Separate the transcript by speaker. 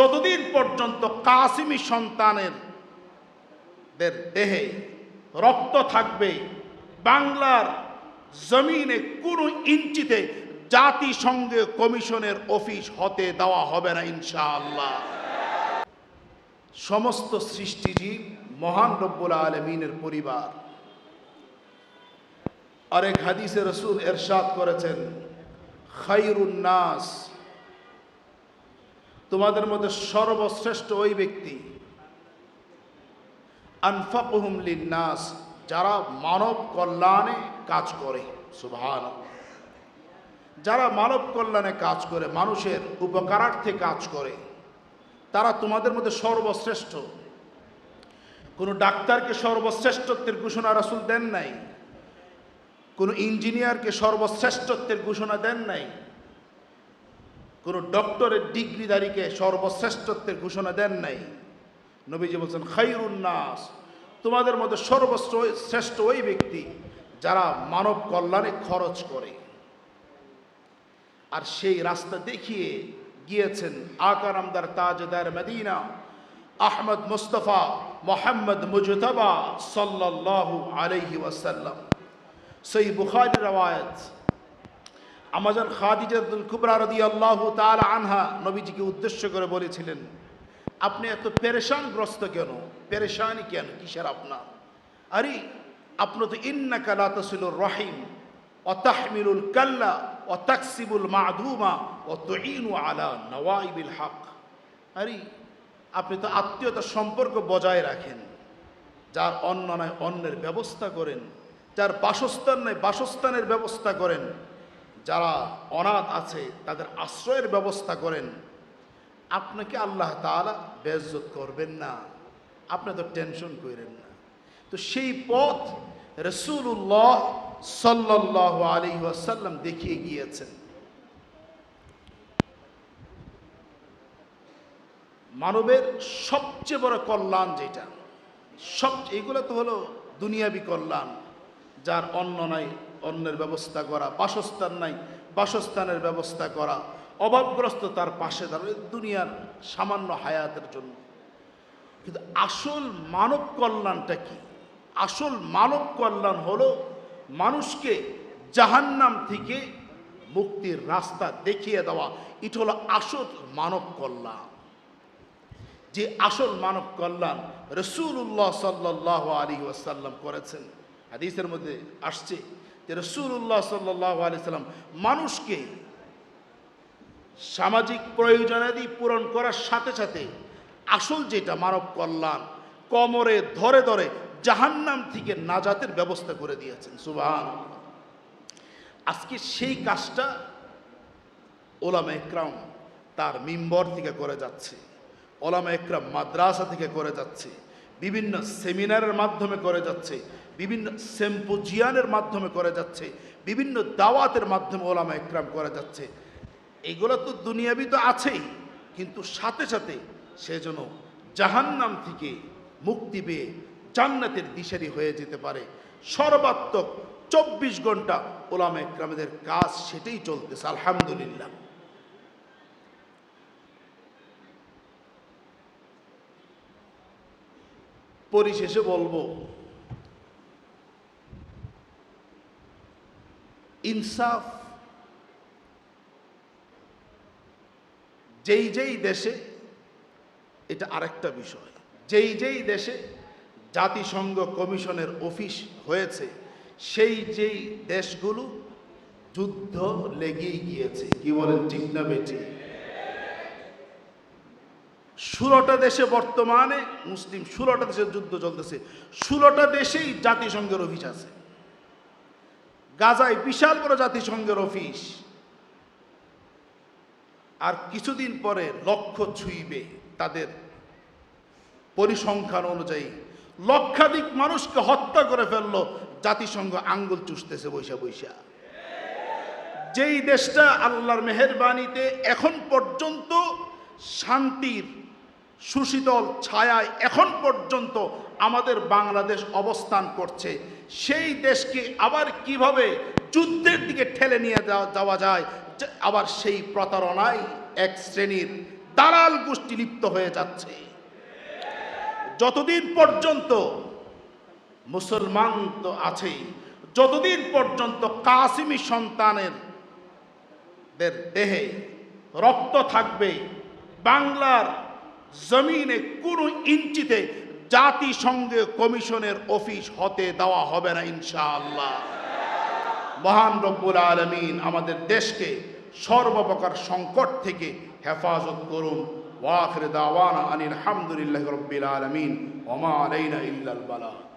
Speaker 1: যতদিন পর্যন্ত কাসিমি সন্তানের দেহে রক্ত থাকবে, বাংলার জমিনে কোনো ইঞ্চিতে জাতিসংঘে কমিশনের অফিস হতে দেওয়া হবে না ইনশাআল্লাহ। সমস্ত সৃষ্টিজীব মহান রব্বুল আলমিনের পরিবার। আরেক হাদিসে রসুল এরশাদ করেছেন, খাইরুন নাস তোমাদের মধ্যে সর্বশ্রেষ্ঠ ওই ব্যক্তি। আনফাকুহুম যারা মানব কল্যাণে কাজ করে। সুভান যারা মানব কল্যাণে কাজ করে, মানুষের উপকারার্থে কাজ করে, তারা তোমাদের মধ্যে সর্বশ্রেষ্ঠ। কোনো ডাক্তারকে সর্বশ্রেষ্ঠত্বের ঘোষণা রাসুল দেন নাই। কোনো ইঞ্জিনিয়ারকে সর্বশ্রেষ্ঠত্বের ঘোষণা দেন নাই। কোনো ডক্টরের ডিগ্রিধারীকে সর্বশ্রেষ্ঠত্বের ঘোষণা দেন নাই। নবীজি বলছেন খাইরুন্নাস তোমাদের মধ্যে সর্বশ্রেষ্ঠ শ্রেষ্ঠ ওই ব্যক্তি যারা মানব কল্যাণে খরচ করে। আর সেই রাস্তা দেখিয়ে গিয়েছেন আকার আমদার তাজদার মদিনা, আহমদ মুস্তফা মোহাম্মদ মুজতবা সাল্লাল্লাহু আলাইহি ওয়াসাল্লাম। সেই বুখারি রওয়ায়ত আমাজন খাদিজাতুল কুবরা রাদিয়াল্লাহু তাআলা আনহা নবীজিকে উদ্দেশ্য করে বলেছিলেন, আপনি এত পেরেশানগ্রস্ত কেন? পেরেশানি কেন? কিসের আপনার? আরে, আপনি তো ইন্নাকা লা তাসিলুর রহিম ও তাহমিলুল কাল্লা ও তাকসিবুল মাদুমা ও তুইনু আলা নওয়াইবিল হক। আরে, আপনি তো আত্মীয়তার সম্পর্ক বজায় রাখেন, যার অন্ন নয় অন্যের ব্যবস্থা করেন, যার বাসস্থান নয় বাসস্থানের ব্যবস্থা করেন যারা অনাথ আছে, তাদের আশ্রয়ের ব্যবস্থা করেন। আপনাকে আল্লাহ তাআলা বেজ্জত করবেন না। আপনি তো টেনশন করেন না। তো সেই পথ রসুল্লাহ সাল্লাহ আলী ওয়াসাল্লাম দেখিয়ে গিয়েছেন। মানবের সবচেয়ে বড় কল্যাণ যেটা সব এগুলো তো হলো দুনিয়াবি কল্যাণ, যার অন্ন নাই অন্যের ব্যবস্থা করা, বাসস্থান নাই, বাসস্থানের ব্যবস্থা করা, অভাবগ্রস্ত তার পাশে দাঁড়ানো দুনিয়ার সামান্য হায়াতের জন্য। কিন্তু আসল মানব কল্যাণটা কি? আসল মানব কল্যাণ হলো মানুষকে জাহান্নাম থেকে মুক্তির রাস্তা দেখিয়ে দেওয়া। এটা হলো আসল মানব কল্যাণ। যে আসল মানব কল্যাণ রসুল্লাহ সাল্লাহ আলী ওয়াসাল্লাম করেছেন। হাদিসের মধ্যে আসছে যে রসুল্লাহ সাল্লাহ আলি সাল্লাম মানুষকে সামাজিক প্রয়োজনাদি পূরণ করার সাথে সাথে আসল যেটা মানব কল্যাণ, কমরে ধরে ধরে জাহান্নাম থেকে নাজাতের ব্যবস্থা করে দিয়েছেন সুবাহ আজকে সেই কাজটা ওলামা একরাম তার মিম্বর থেকে করে যাচ্ছে, ওলামা একরাম মাদ্রাসা থেকে করে যাচ্ছে। বিভিন্ন সেমিনারের মাধ্যমে করে যাচ্ছে, বিভিন্ন সেম্পোজিয়ানের মাধ্যমে করে যাচ্ছে, বিভিন্ন দাওয়াতের মাধ্যমে ওলামা একরাম করা যাচ্ছে। এগুলো তো দুনিয়াবি তো আছেই, কিন্তু সাথে সাথে সে যেন জাহান্নাম থেকে মুক্তি পেয়ে জান্নাতের দিশারি হয়ে যেতে পারে। সর্বাত্মক চব্বিশ ঘণ্টা ওলামা একরামদের কাজ সেটাই চলতেছে, আলহামদুলিল্লাহ। পরিশেষে বলব, ইনসাফ যেই যেই দেশে, এটা আরেকটা বিষয়, যেই যেই দেশে জাতিসংঘ কমিশনের অফিস হয়েছে, সেই যেই দেশগুলো যুদ্ধ লেগেই গিয়েছে। কি বলেন ঠিক না ষোলোটা দেশে বর্তমানে মুসলিম, ষোলোটা দেশে যুদ্ধ চলতেছে, ষোলোটা দেশেই জাতিসংঘের অফিস আছে। গাজায় বিশাল বড় জাতিসংঘের অফিস। আর কিছুদিন পরে লক্ষ্য ছুঁইবে তাদের পরিসংখ্যান অনুযায়ী। লক্ষাধিক মানুষকে হত্যা করে ফেলল, জাতিসংঘ আঙ্গুল চুষতেছে বৈশা বৈশা। যেই দেশটা আল্লাহর মেহরবানিতে এখন পর্যন্ত শান্তির সুশীতল ছায়ায় এখন পর্যন্ত আমাদের বাংলাদেশ অবস্থান করছে। সেই দেশকে আবার কীভাবে যুদ্ধের দিকে ঠেলে নিয়ে যাওয়া যায় আবার সেই প্রতারণায় এক শ্রেণির দালাল গোষ্ঠী লিপ্ত হয়ে যাচ্ছে। যতদিন পর্যন্ত মুসলমান তো আছেই, যতদিন পর্যন্ত কাসিমি সন্তানের দেহে রক্ত থাকবে, বাংলার জমিনে কোনো ইঞ্চিতে জাতিসংঘে কমিশনের অফিস হতে দেওয়া হবে না, ইনশাআল্লাহ। মহান রব্বুল আলমিন আমাদের দেশকে সর্বপ্রকার সংকট থেকে হেফাজত করুন। ওয়াখরে দাওয়ানা আনিল হামদুলিল্লাহ রব্বিল আলমিন। ওমা আলাইনা ইল্লাল বালা।